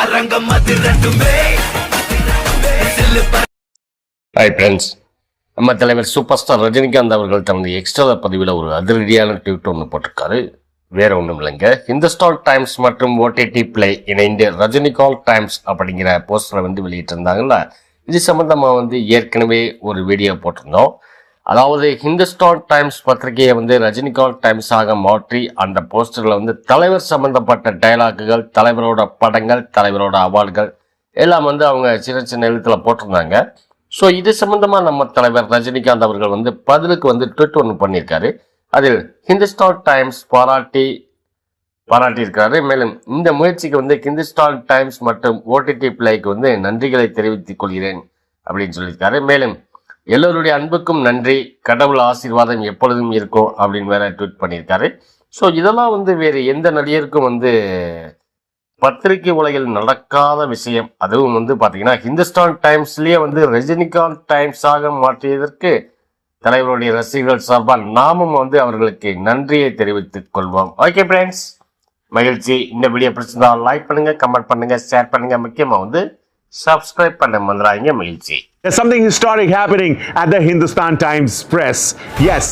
அரங்கம் அது ரெண்டுமே. ஹாய் ஃப்ரெண்ட்ஸ் நம்ம தலைவர் சூப்பர் ஸ்டார் ரஜினிகாந்த் அவர்கள் தனது எக்ஸ்ட்ரா பதிவில் ஒரு அதிரடியான ட்வீட் ஒன்று போட்டிருக்காரு. வேற ஒன்றும் இல்லைங்க. ஹிந்துஸ்தான் டைம்ஸ் மற்றும் ஓடிடி பிளே இணைந்து ரஜினிகாந்த் டைம்ஸ் அப்படிங்கிற போஸ்டரை வந்து வெளியிட்டிருந்தாங்கல்ல. இது சம்பந்தமாக வந்து ஏற்கனவே ஒரு வீடியோ போட்டிருந்தோம். அதாவது ஹிந்துஸ்தான் டைம்ஸ் பத்திரிகையை வந்து ரஜினிகாந்த் டைம்ஸாக மாற்றி அந்த போஸ்டரில் வந்து தலைவர் சம்பந்தப்பட்ட டயலாக்குகள் தலைவரோட படங்கள் தலைவரோட அவார்டுகள் எல்லாம் வந்து அவங்க சின்ன சின்ன எழுத்தில் போட்டிருந்தாங்க. ஸோ இது சம்பந்தமாக நம்ம தலைவர் ரஜினிகாந்த் அவர்கள் வந்து பதிலுக்கு வந்து ட்விட் ஒன்று பண்ணியிருக்காரு. அதில் ஹிந்துஸ்தான் டைம்ஸ் பாராட்டி பாராட்டியிருக்காரு மேலும் இந்த முயற்சிக்கு வந்து ஹிந்துஸ்தான் டைம்ஸ் மற்றும் ஓடிடி பிளேக்கு வந்து நன்றிகளை தெரிவித்துக் கொள்கிறேன் அப்படின்னு சொல்லியிருக்காரு. மேலும் எல்லோருடைய அன்புக்கும் நன்றி. கடவுள் ஆசீர்வாதம் எப்பொழுதும் இருக்கும் அப்படின்னு வேற ட்வீட் பண்ணியிருக்காரு. ஸோ இதெல்லாம் வந்து வேறு எந்த நடிகருக்கும் வந்து பத்திரிகை உலகில் நடக்காத விஷயம். அதுவும் வந்து பார்த்தீங்கன்னா ஹிந்துஸ்தான் டைம்ஸ்லேயே வந்து ரஜினிகாந்த் டைம்ஸாக மாற்றியதற்கு தலைவருடைய ரசிகர்கள் சார்பால் நாமும் வந்து அவர்களுக்கு நன்றியை தெரிவித்துக் கொள்வோம். ஓகே ஃப்ரெண்ட்ஸ் மகிழ்ச்சி. இந்த வீடியோ பிடிச்சிருந்தால் லைக் பண்ணுங்கள் கமெண்ட் பண்ணுங்க ஷேர் பண்ணுங்க. முக்கியமாக வந்து சப்ஸ்கிரைப் பண்ண மந்திராங்க மகிழ்ச்சி. There's something historic happening at the Hindustan Times Press. Yes.